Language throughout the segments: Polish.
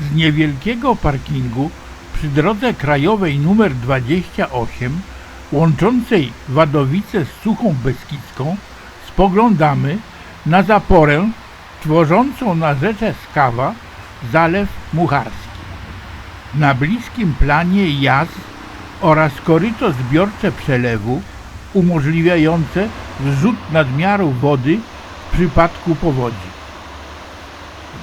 Z niewielkiego parkingu przy drodze krajowej nr 28 łączącej Wadowice z Suchą Beskidzką spoglądamy na zaporę tworzącą na rzece Skawa Zalew Mucharski. Na bliskim planie jaz oraz koryto zbiorcze przelewu umożliwiające wrzut nadmiaru wody w przypadku powodzi.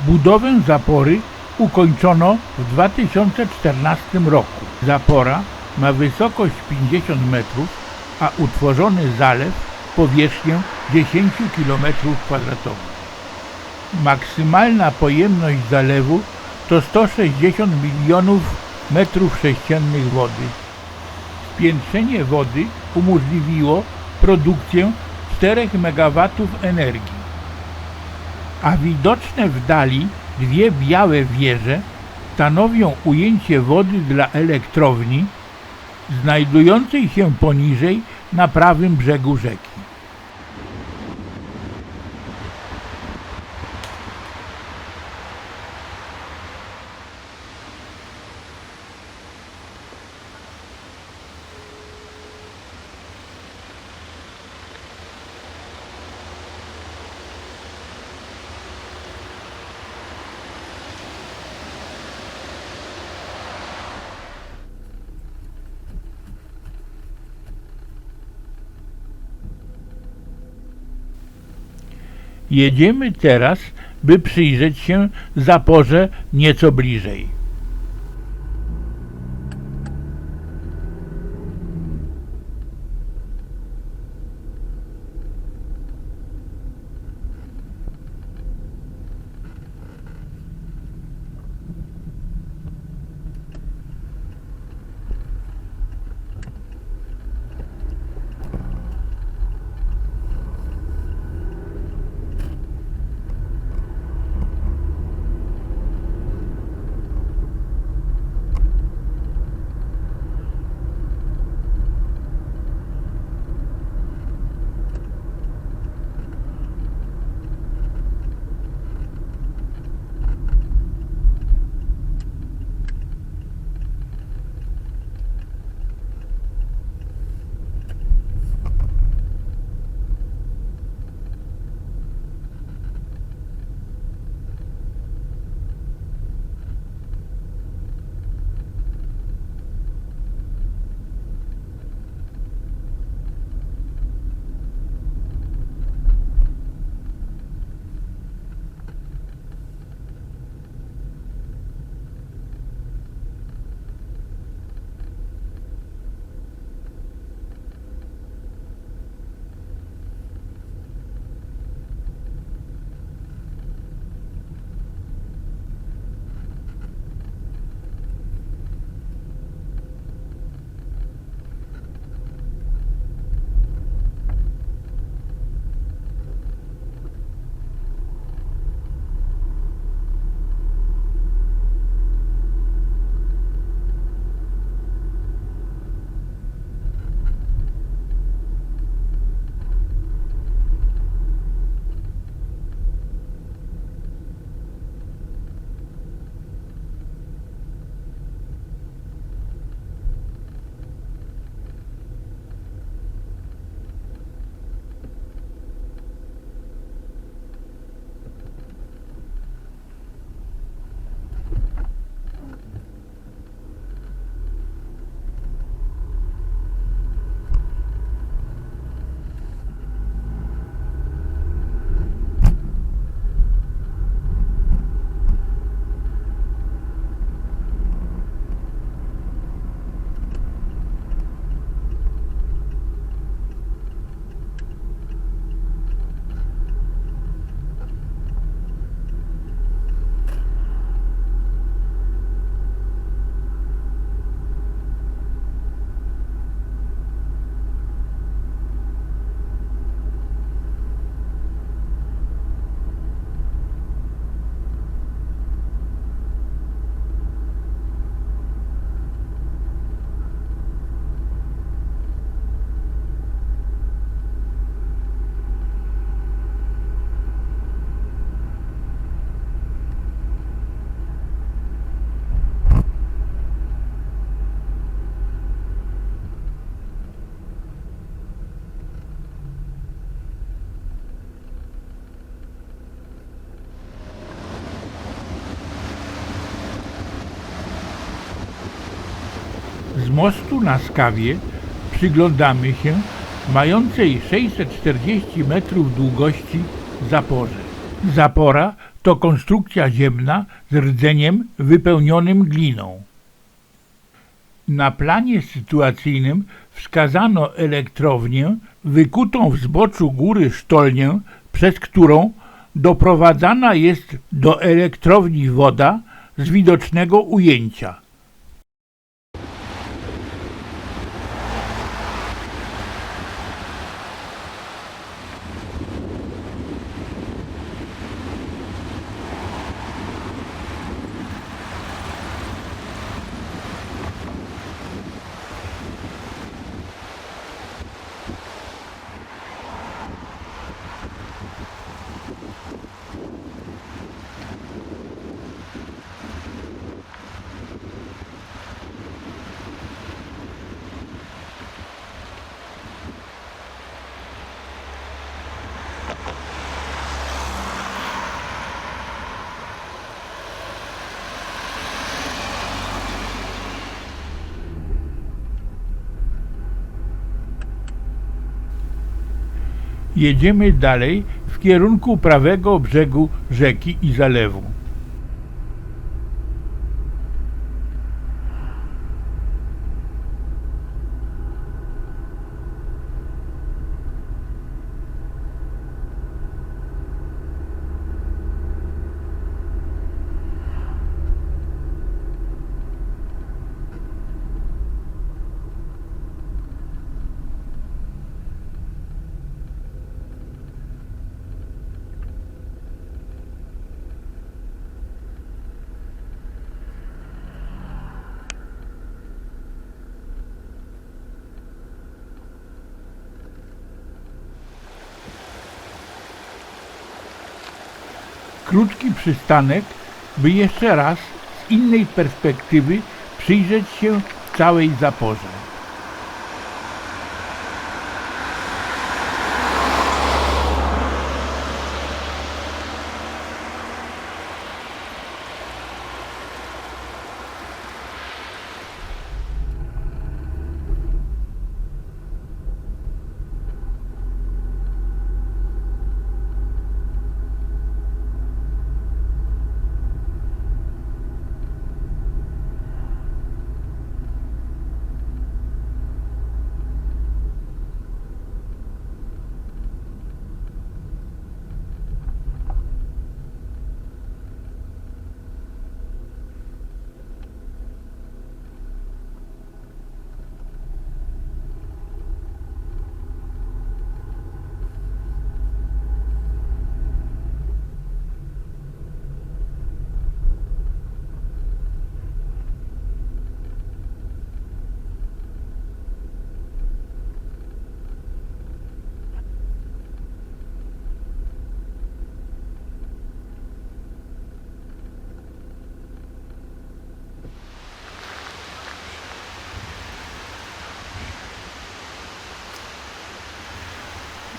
Budowę zapory ukończono w 2014 roku. Zapora ma wysokość 50 metrów, a utworzony zalew powierzchnię 10 km2. Maksymalna pojemność zalewu to 160 milionów metrów sześciennych wody. Spiętrzenie wody umożliwiło produkcję 4 MW energii a widoczne w dali dwie białe wieże stanowią ujęcie wody dla elektrowni znajdującej się poniżej na prawym brzegu rzeki. Jedziemy teraz, by przyjrzeć się zaporze nieco bliżej. Mostu na Skawie przyglądamy się mającej 640 metrów długości zaporze. Zapora to konstrukcja ziemna z rdzeniem wypełnionym gliną. Na planie sytuacyjnym wskazano elektrownię wykutą w zboczu góry sztolnię, przez którą doprowadzana jest do elektrowni woda z widocznego ujęcia. Jedziemy dalej w kierunku prawego brzegu rzeki i zalewu. Krótki przystanek, by jeszcze raz z innej perspektywy przyjrzeć się całej zaporze.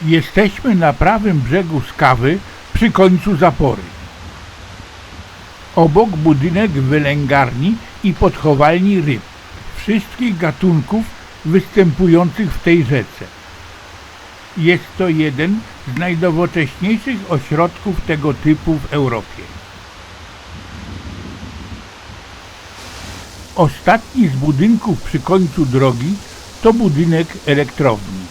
Jesteśmy na prawym brzegu Skawy przy końcu zapory. Obok budynek wylęgarni i podchowalni ryb, wszystkich gatunków występujących w tej rzece. Jest to jeden z najnowocześniejszych ośrodków tego typu w Europie. Ostatni z budynków przy końcu drogi to budynek elektrowni.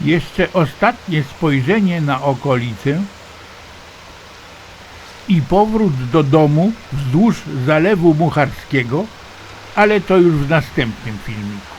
Jeszcze ostatnie spojrzenie na okolicę i powrót do domu wzdłuż Zalewu Mucharskiego, ale to już w następnym filmiku.